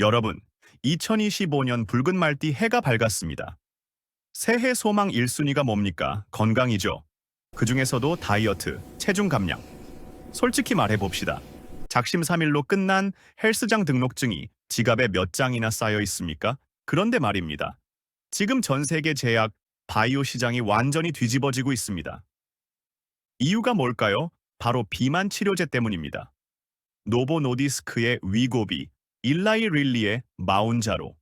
여러분, 2025년 붉은 말띠 해가 밝았습니다. 새해 소망 1순위가 뭡니까? 건강이죠. 그 중에서도 다이어트, 체중 감량. 솔직히 말해봅시다. 작심삼일로 끝난 헬스장 등록증이 지갑에 몇 장이나 쌓여 있습니까? 그런데 말입니다. 지금 전 세계 제약, 바이오 시장이 완전히 뒤집어지고 있습니다. 이유가 뭘까요? 바로 비만 치료제 때문입니다. 노보 노디스크의 위고비, 일라이 릴리의 마운자로.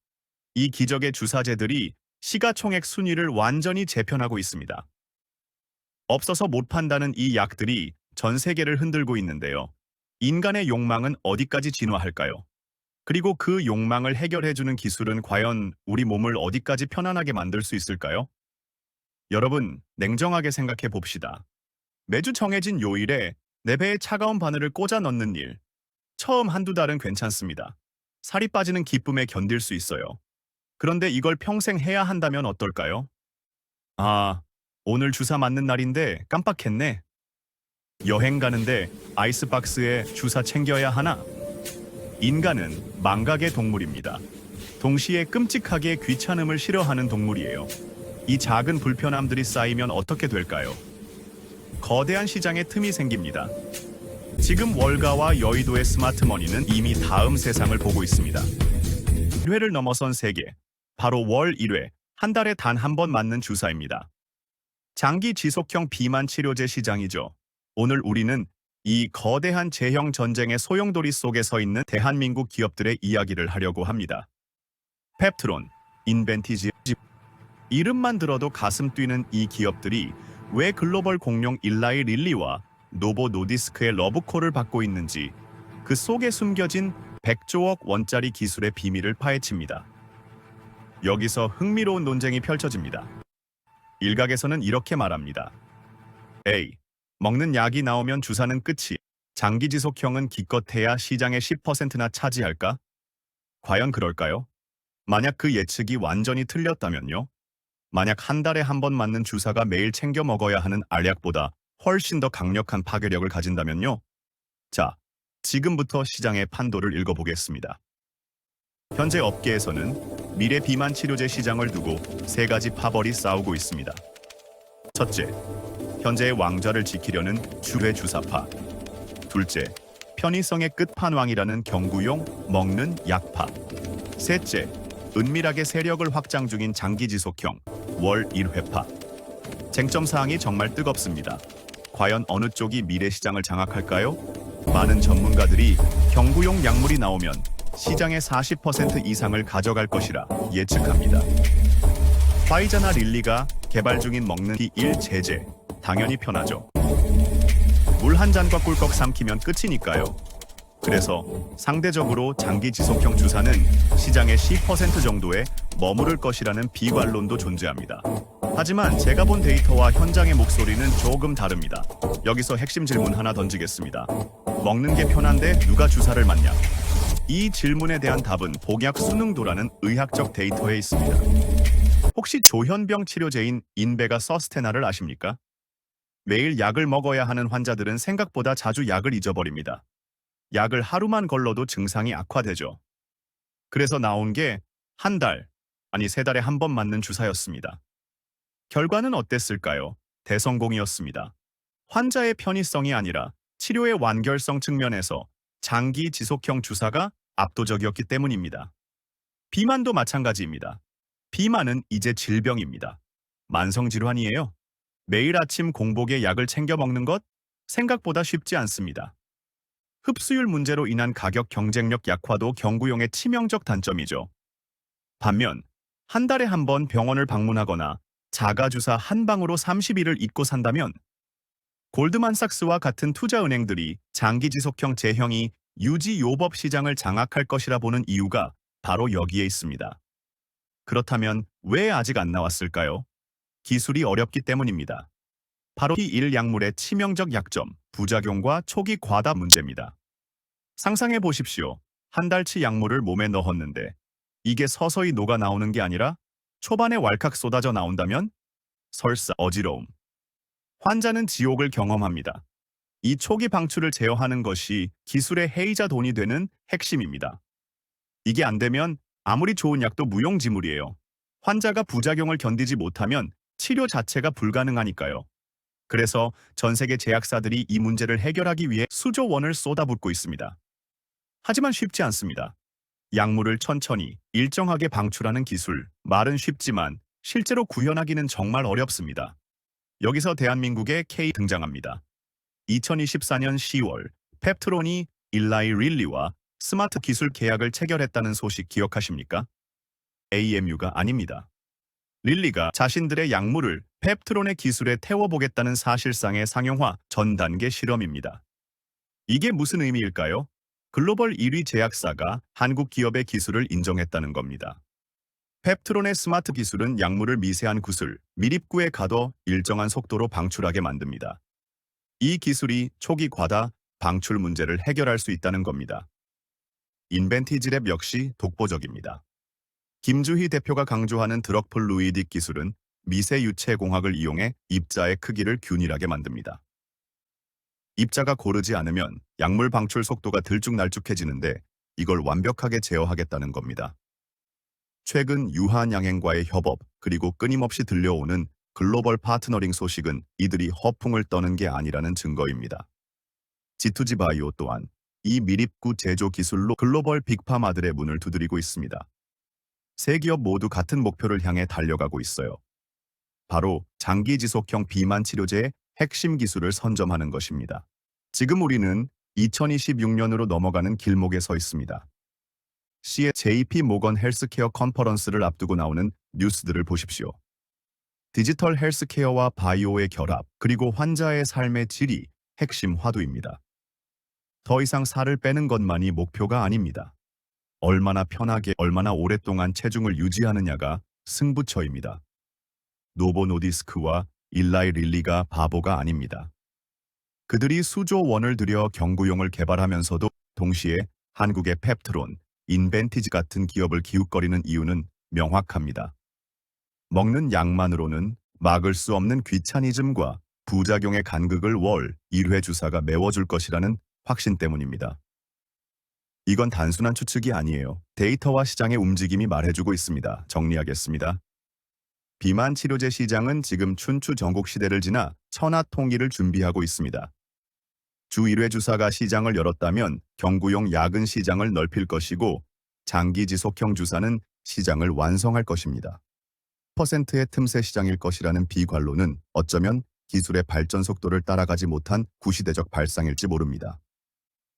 이 기적의 주사제들이 시가총액 순위를 완전히 재편하고 있습니다. 없어서 못 판다는 이 약들이 전 세계를 흔들고 있는데요. 인간의 욕망은 어디까지 진화할까요? 그리고 그 욕망을 해결해주는 기술은 과연 우리 몸을 어디까지 편안하게 만들 수 있을까요? 여러분, 냉정하게 생각해 봅시다. 매주 정해진 요일에 내 배에 차가운 바늘을 꽂아 넣는 일. 처음 한두 달은 괜찮습니다. 살이 빠지는 기쁨에 견딜 수 있어요. 그런데 이걸 평생 해야 한다면 어떨까요? 아, 오늘 주사 맞는 날인데 깜빡했네. 여행 가는데 아이스박스에 주사 챙겨야 하나? 인간은 망각의 동물입니다. 동시에 끔찍하게 귀찮음을 싫어하는 동물이에요. 이 작은 불편함들이 쌓이면 어떻게 될까요? 거대한 시장에 틈이 생깁니다. 지금 월가와 여의도의 스마트머니는 이미 다음 세상을 보고 있습니다. 1회를 넘어선 세계, 바로 월 1회, 한 달에 단 한 번 맞는 주사입니다. 장기 지속형 비만 치료제 시장이죠. 오늘 우리는 이 거대한 제형 전쟁의 소용돌이 속에 서 있는 대한민국 기업들의 이야기를 하려고 합니다. 펩트론, 인벤티지, 이름만 들어도 가슴 뛰는 이 기업들이 왜 글로벌 공룡 일라이 릴리와 노보 노디스크의 러브콜을 받고 있는지 그 속에 숨겨진 100조억 원짜리 기술의 비밀을 파헤칩니다. 여기서 흥미로운 논쟁이 펼쳐집니다. 일각에서는 이렇게 말합니다. A. 먹는 약이 나오면 주사는 끝이. 장기 지속형은 기껏해야 시장의 10%나 차지할까? 과연 그럴까요? 만약 그 예측이 완전히 틀렸다면요? 만약 한 달에 한 번 맞는 주사가 매일 챙겨 먹어야 하는 알약보다 훨씬 더 강력한 파괴력을 가진다면요? 자, 지금부터 시장의 판도를 읽어보겠습니다. 현재 업계에서는 미래 비만 치료제 시장을 두고 세 가지 파벌이 싸우고 있습니다. 첫째, 현재의 왕좌를 지키려는 주회 주사파. 둘째, 편의성의 끝판왕이라는 경구용 먹는 약파. 셋째, 은밀하게 세력을 확장 중인 장기 지속형 월 1회파. 쟁점 사항이 정말 뜨겁습니다. 과연 어느 쪽이 미래 시장을 장악할까요? 많은 전문가들이 경구용 약물이 나오면 시장의 40% 이상을 가져갈 것이라 예측합니다. 화이자나 릴리가 개발 중인 먹는 D1 제제 당연히 편하죠. 물 한 잔과 꿀꺽 삼키면 끝이니까요. 그래서 상대적으로 장기 지속형 주사는 시장의 10% 정도에 머무를 것이라는 비관론도 존재합니다. 하지만 제가 본 데이터와 현장의 목소리는 조금 다릅니다. 여기서 핵심 질문 하나 던지겠습니다. 먹는 게 편한데 누가 주사를 맞냐? 이 질문에 대한 답은 복약 수능도라는 의학적 데이터에 있습니다. 혹시 조현병 치료제인 인베가 서스테나를 아십니까? 매일 약을 먹어야 하는 환자들은 생각보다 자주 약을 잊어버립니다. 약을 하루만 걸러도 증상이 악화되죠. 그래서 나온 게 한 달, 아니 세 달에 한 번 맞는 주사였습니다. 결과는 어땠을까요? 대성공이었습니다. 환자의 편의성이 아니라 치료의 완결성 측면에서 장기 지속형 주사가 압도적이었기 때문입니다. 비만도 마찬가지입니다. 비만은 이제 질병입니다. 만성질환이에요. 매일 아침 공복에 약을 챙겨 먹는 것 생각보다 쉽지 않습니다. 흡수율 문제로 인한 가격 경쟁력 약화도 경구용의 치명적 단점이죠. 반면 한 달에 한 번 병원을 방문하거나 자가주사 한 방으로 30일을 잊고 산다면 골드만삭스와 같은 투자은행들이 장기 지속형 제형이 유지 요법 시장을 장악할 것이라 보는 이유가 바로 여기에 있습니다. 그렇다면 왜 아직 안 나왔을까요? 기술이 어렵기 때문입니다. 바로 이일 약물의 치명적 약점, 부작용과 초기 과다 문제입니다. 상상해 보십시오. 한 달치 약물을 몸에 넣었는데 이게 서서히 녹아 나오는 게 아니라 초반에 왈칵 쏟아져 나온다면 설사 어지러움. 환자는 지옥을 경험합니다. 이 초기 방출을 제어하는 것이 기술의 해이자 돈이 되는 핵심입니다. 이게 안 되면 아무리 좋은 약도 무용지물이에요. 환자가 부작용을 견디지 못하면 치료 자체가 불가능하니까요. 그래서 전 세계 제약사들이 이 문제를 해결하기 위해 수조 원을 쏟아붓고 있습니다. 하지만 쉽지 않습니다. 약물을 천천히 일정하게 방출하는 기술, 말은 쉽지만 실제로 구현하기는 정말 어렵습니다. 여기서 대한민국의 K 등장합니다. 2024년 10월 펩트론이 일라이 릴리와 스마트 기술 계약을 체결했다는 소식 기억하십니까? AMU가 아닙니다. 릴리가 자신들의 약물을 펩트론의 기술에 태워보겠다는 사실상의 상용화 전 단계 실험입니다. 이게 무슨 의미일까요? 글로벌 1위 제약사가 한국 기업의 기술을 인정했다는 겁니다. 펩트론의 스마트 기술은 약물을 미세한 구슬, 밀입구에 가둬 일정한 속도로 방출하게 만듭니다. 이 기술이 초기 과다 방출 문제를 해결할 수 있다는 겁니다. 인벤티지랩 역시 독보적입니다. 김주희 대표가 강조하는 드럭플루이딕 기술은 미세 유체 공학을 이용해 입자의 크기를 균일하게 만듭니다. 입자가 고르지 않으면 약물 방출 속도가 들쭉날쭉해지는데 이걸 완벽하게 제어하겠다는 겁니다. 최근 유한 양행과의 협업 그리고 끊임없이 들려오는 글로벌 파트너링 소식은 이들이 허풍을 떠는 게 아니라는 증거입니다. G2G 바이오 또한 이 밀입구 제조 기술로 글로벌 빅파마들의 문을 두드리고 있습니다. 세 기업 모두 같은 목표를 향해 달려가고 있어요. 바로 장기 지속형 비만 치료제의 핵심 기술을 선점하는 것입니다. 지금 우리는 2026년으로 넘어가는 길목에 서 있습니다. C의 JP 모건 헬스케어 컨퍼런스를 앞두고 나오는 뉴스들을 보십시오. 디지털 헬스케어와 바이오의 결합, 그리고 환자의 삶의 질이 핵심 화두입니다. 더 이상 살을 빼는 것만이 목표가 아닙니다. 얼마나 편하게, 얼마나 오랫동안 체중을 유지하느냐가 승부처입니다. 노보 노디스크와 일라이 릴리가 바보가 아닙니다. 그들이 수조 원을 들여 경구용을 개발하면서도 동시에 한국의 펩트론, 인벤티지 같은 기업을 기웃거리는 이유는 명확합니다. 먹는 약만으로는 막을 수 없는 귀차니즘과 부작용의 간극을 월 1회 주사가 메워줄 것이라는 확신 때문입니다. 이건 단순한 추측이 아니에요. 데이터와 시장의 움직임이 말해주고 있습니다. 정리하겠습니다. 비만 치료제 시장은 지금 춘추 전국 시대를 지나 천하 통일을 준비하고 있습니다. 주 1회 주사가 시장을 열었다면 경구용 약은 시장을 넓힐 것이고 장기 지속형 주사는 시장을 완성할 것입니다. 퍼센트의 틈새 시장일 것이라는 비관론은 어쩌면 기술의 발전 속도를 따라가지 못한 구시대적 발상일지 모릅니다.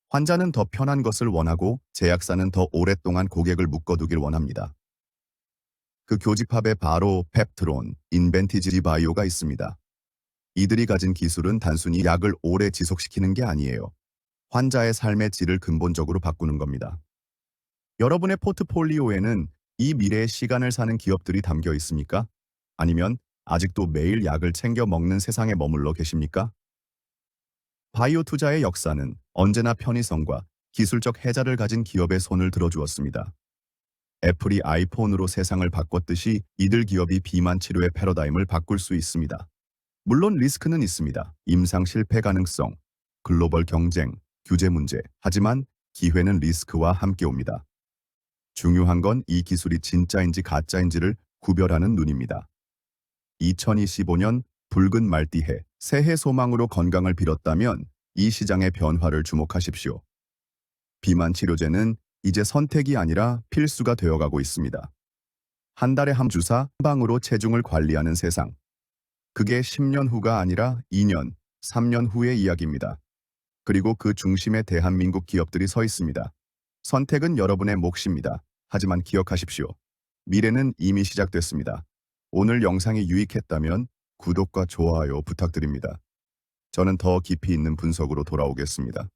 환자는 더 편한 것을 원하고 제약사는 더 오랫동안 고객을 묶어두길 원합니다. 그 교집합에 바로 펩트론, 인벤티지 바이오가 있습니다. 이들이 가진 기술은 단순히 약을 오래 지속시키는 게 아니에요. 환자의 삶의 질을 근본적으로 바꾸는 겁니다. 여러분의 포트폴리오에는 이 미래의 시간을 사는 기업들이 담겨 있습니까? 아니면 아직도 매일 약을 챙겨 먹는 세상에 머물러 계십니까? 바이오 투자의 역사는 언제나 편의성과 기술적 해자를 가진 기업의 손을 들어주었습니다. 애플이 아이폰으로 세상을 바꿨듯이 이들 기업이 비만 치료의 패러다임을 바꿀 수 있습니다. 물론 리스크는 있습니다. 임상 실패 가능성, 글로벌 경쟁, 규제 문제. 하지만 기회는 리스크와 함께 옵니다. 중요한 건 이 기술이 진짜인지 가짜인지를 구별하는 눈입니다. 2025년 붉은 말띠해 새해 소망으로 건강을 빌었다면 이 시장의 변화를 주목하십시오. 비만 치료제는 이제 선택이 아니라 필수가 되어가고 있습니다. 한 달에 한 주사 한 방으로 체중을 관리하는 세상. 그게 10년 후가 아니라 2년, 3년 후의 이야기입니다. 그리고 그 중심에 대한민국 기업들이 서 있습니다. 선택은 여러분의 몫입니다. 하지만 기억하십시오. 미래는 이미 시작됐습니다. 오늘 영상이 유익했다면 구독과 좋아요 부탁드립니다. 저는 더 깊이 있는 분석으로 돌아오겠습니다.